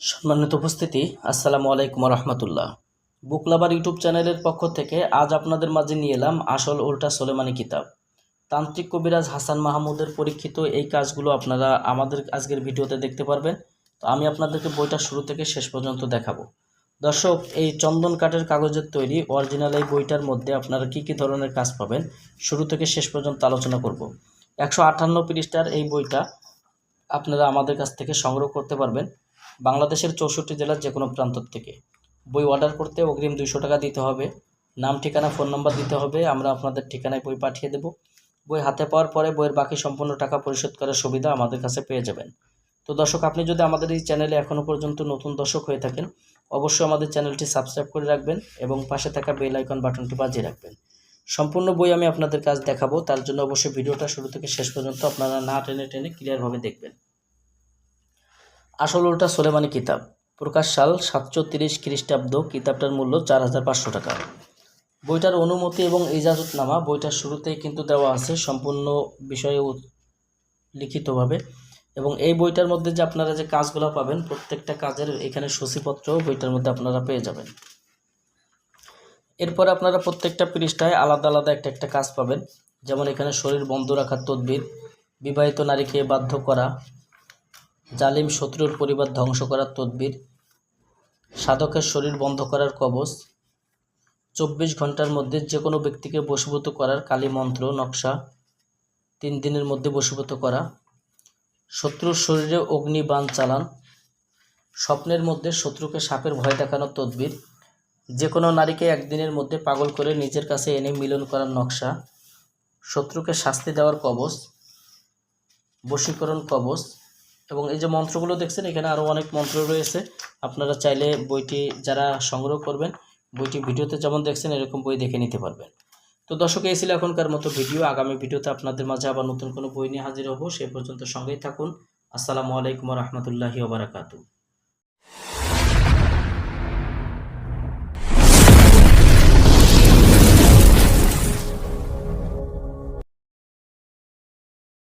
সম্মানিত উপস্থিতি, আসসালামু আলাইকুম রহমতুল্লাহ বুকলাবার ইউটিউব চ্যানেলের পক্ষ থেকে আজ আপনাদের মাঝে নিয়ে এলাম আসল উল্টা সোলেমানি কিতাব। তান্ত্রিক কবিরাজ হাসান মাহমুদের পরীক্ষিত এই কাজগুলো আপনারা আমাদের আজকের ভিডিওতে দেখতে পারবেন। তো আমি আপনাদেরকে বইটা শুরু থেকে শেষ পর্যন্ত দেখাবো। দর্শক, এই চন্দন কাঠের কাগজের তৈরি অরিজিনাল এই বইটার মধ্যে আপনারা কী কী ধরনের কাজ পাবেন শুরু থেকে শেষ পর্যন্ত আলোচনা করব। একশো আটান্ন পৃষ্ঠার এই বইটা আপনারা আমাদের কাছ থেকে সংগ্রহ করতে পারবেন। বাংলাদেশের চৌষট্টি জেলার যে কোনো প্রান্ত থেকে। বই অর্ডার করতে অগ্রিম দুইশো টাকা দিতে হবে। নাম, ঠিকানা ফোন নম্বর দিতে হবে। আমরা আপনাদের ঠিকানায় বই পাঠিয়ে দেব। বই হাতে পাওয়ার পরে বইয়ের বাকি সম্পূর্ণ টাকা পরিশোধ করার সুবিধা আমাদের কাছে পেয়ে যাবেন। তো দর্শক, আপনি যদি আমাদের এই চ্যানেলে এখনও পর্যন্ত নতুন দর্শক হয়ে থাকেন, অবশ্যই আমাদের চ্যানেলটি সাবস্ক্রাইব করে রাখবেন এবং পাশে থাকা বেল আইকন বাটনটি বাজিয়ে রাখবেন। সম্পূর্ণ বই আমি আপনাদের কাজ দেখাবো। তার জন্য অবশ্যই ভিডিওটা শুরু থেকে শেষ পর্যন্ত আপনারা না টেনে টেনে ক্লিয়ারভাবে দেখবেন। আসল উল্টা সোলেমানি কিতাব। প্রকাশ সাল সাতশো তিরিশ খ্রিস্টাব্দ, কিতাবটার মূল্য চার হাজার পাঁচশো টাকা। বইটার অনুমতি এবং ইজাজতনামা বইটার শুরুতেই কিন্তু দেওয়া আছে সম্পূর্ণ বিষয়ে লিখিতভাবে। এবং এই বইটার মধ্যে যে আপনারা যে কাজগুলো পাবেন, প্রত্যেকটা কাজের এখানে সূচিপত্র বইটার মধ্যে আপনারা পেয়ে যাবেন। এরপর আপনারা প্রত্যেকটা পৃষ্ঠায় আলাদা আলাদা একটা একটা কাজ পাবেন। যেমন এখানে শরীর বন্ধ রাখার তদবির, বিবাহিত নারীকে বাধ্য করা জালিম শত্রুর পরিবার ধ্বংস করার তদবির, সাধকের শরীর বন্ধ করার কবচ, চব্বিশ ঘণ্টার মধ্যে যে কোনো ব্যক্তিকে বশীভূত করার কালী মন্ত্র, নকশা, তিন দিনের মধ্যে বশীভূত করা, শত্রুর শরীরে অগ্নিবাণ চালান, স্বপ্নের মধ্যে শত্রুকে সাপের ভয় দেখানোর তদবির যে কোনো নারীকে একদিনের মধ্যে পাগল করে নিজের কাছে এনে মিলন করার নকশা, শত্রুকে শাস্তি দেওয়ার কবচ, বশীকরণ কবচ এবং এই যে মন্ত্রগুলো দেখছেন, এখানে আরও অনেক মন্ত্র রয়েছে। আপনারা চাইলে বইটি যারা সংগ্রহ করবেন, বইটি ভিডিওতে যেমন দেখছেন, এরকম বই দেখে নিতে পারবেন। তো দর্শক, এই ছিল এখনকার মতো ভিডিও। আগামী ভিডিওতে আপনাদের মাঝে আবার নতুন কোনো বই নিয়ে হাজির হব। সে পর্যন্ত সঙ্গেই থাকুন। আসসালামু আলাইকুম রহমতুল্লাহি ওবরাকাতু